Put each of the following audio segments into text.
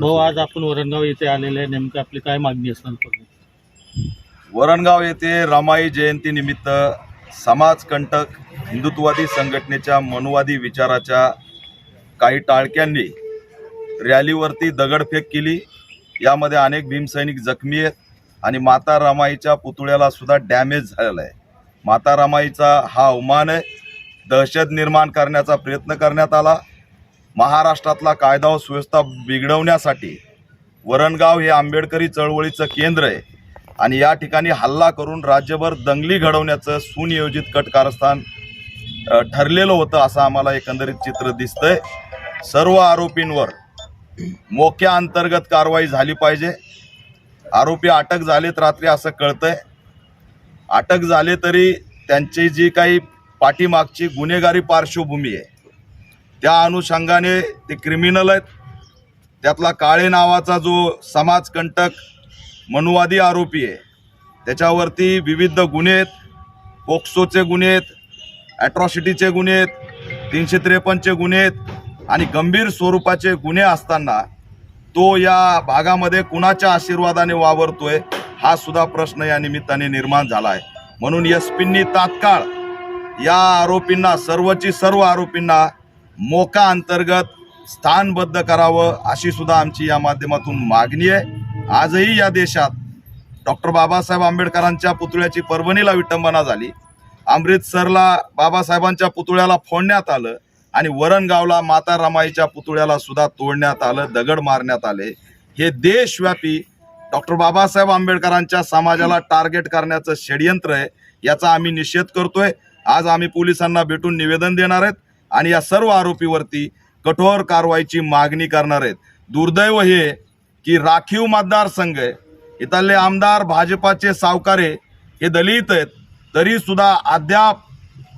भाऊ आज आपण वरणगाव येथे आलेले आहे. नेमकं आपली काय मागणी असणार वरणगाव येथे रमाई जयंती निमित्त समाजकंटक हिंदुत्ववादी संघटनेच्या मनुवादी विचाराच्या काही टाळक्यांनी रॅलीवरती दगडफेक केली. यामध्ये अनेक भीमसैनिक जखमी आहेत आणि माता रमाईच्या पुतळ्याला सुद्धा डॅमेज झालेला आहे. माता रमाईचा हा अवमान आहे. दहशत निर्माण करण्याचा प्रयत्न करण्यात आला. महाराष्ट्रातला कायदा व सुव्यवस्था बिघडवण्यासाठी वरणगाव हे आंबेडकरी चळवळीचं केंद्र आहे. आणि या ठिकाणी हल्ला करून राज्यभर दंगली घडवण्याचं सुनियोजित कट कारस्थान ठरलेलं होतं असं आम्हाला एकंदरीत चित्र दिसतंय. सर्व आरोपींवर मोक्या अंतर्गत कारवाई झाली पाहिजे. आरोपी अटक झालेत रात्री असं कळतंय. अटक झाले तरी त्यांची जी काही पाठीमागची गुन्हेगारी पार्श्वभूमी आहे त्या अनुषंगाने ते क्रिमिनल आहेत. त्यातला काळे नावाचा जो समाजकंटक मनुवादी आरोपी आहे त्याच्यावरती विविध गुन्हे आहेत. पोक्सोचे गुन्हे आहेत ॲट्रॉसिटीचे गुन्हे आहेत तीनशे त्रेपन्नचे गुन्हे आहेत आणि गंभीर स्वरूपाचे गुन्हे असताना तो या भागामध्ये कुणाच्या आशीर्वादाने वावरतोय हा सुद्धा प्रश्न या निमित्ताने निर्माण झाला आहे म्हणून एस पींनी तात्काळ या आरोपींना सर्वची सर्व आरोपींना मोका अंतर्गत स्थानबद्ध करावं अशी सुद्धा आमची या माध्यमातून मागणी आहे. आजही या देशात डॉक्टर बाबासाहेब आंबेडकरांच्या पुतळ्याची परभणीला विटंबना झाली. अमृतसरला बाबासाहेबांच्या पुतळ्याला फोडण्यात आलं आणि वरणगावला माता रमाईच्या पुतळ्याला सुद्धा तोडण्यात आलं दगड मारण्यात आले. हे देशव्यापी डॉक्टर बाबासाहेब आंबेडकरांच्या समाजाला टार्गेट करण्याचं षडयंत्र आहे याचा आम्ही निषेध करतोय. आज आम्ही पोलिसांना भेटून निवेदन देणार आहेत. आणि या सर्व आरोपीवरती कठोर कारवाईची मागणी करणार आहेत. दुर्दैव हे की राखीव मतदारसंघ आहे इथले आमदार भाजपाचे सावकारे हे दलित आहेत तरी सुद्धा अद्याप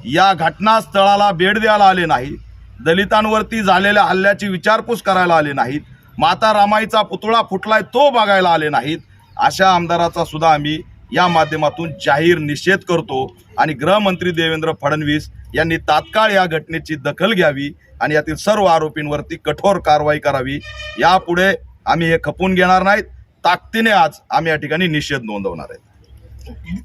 या घटनास्थळाला भेट द्यायला आले नाही दलितांवरती झालेल्या हल्ल्याची विचारपूस करायला आले नाहीत. माता रामाईचा पुतळा फुटलाय तो बघायला आले नाहीत. अशा आमदाराचा सुद्धा आम्ही या माध्यमातून जाहीर निषेध करतो आणि गृहमंत्री देवेंद्र फडणवीस यांनी तात्काळ या घटनेची दखल घ्यावी आणि यातील सर्व आरोपींवरती कठोर कारवाई करावी. यापुढे आम्ही हे खपून घेणार नाहीत. ताकदीने आज आम्ही या ठिकाणी निषेध नोंदवणार आहे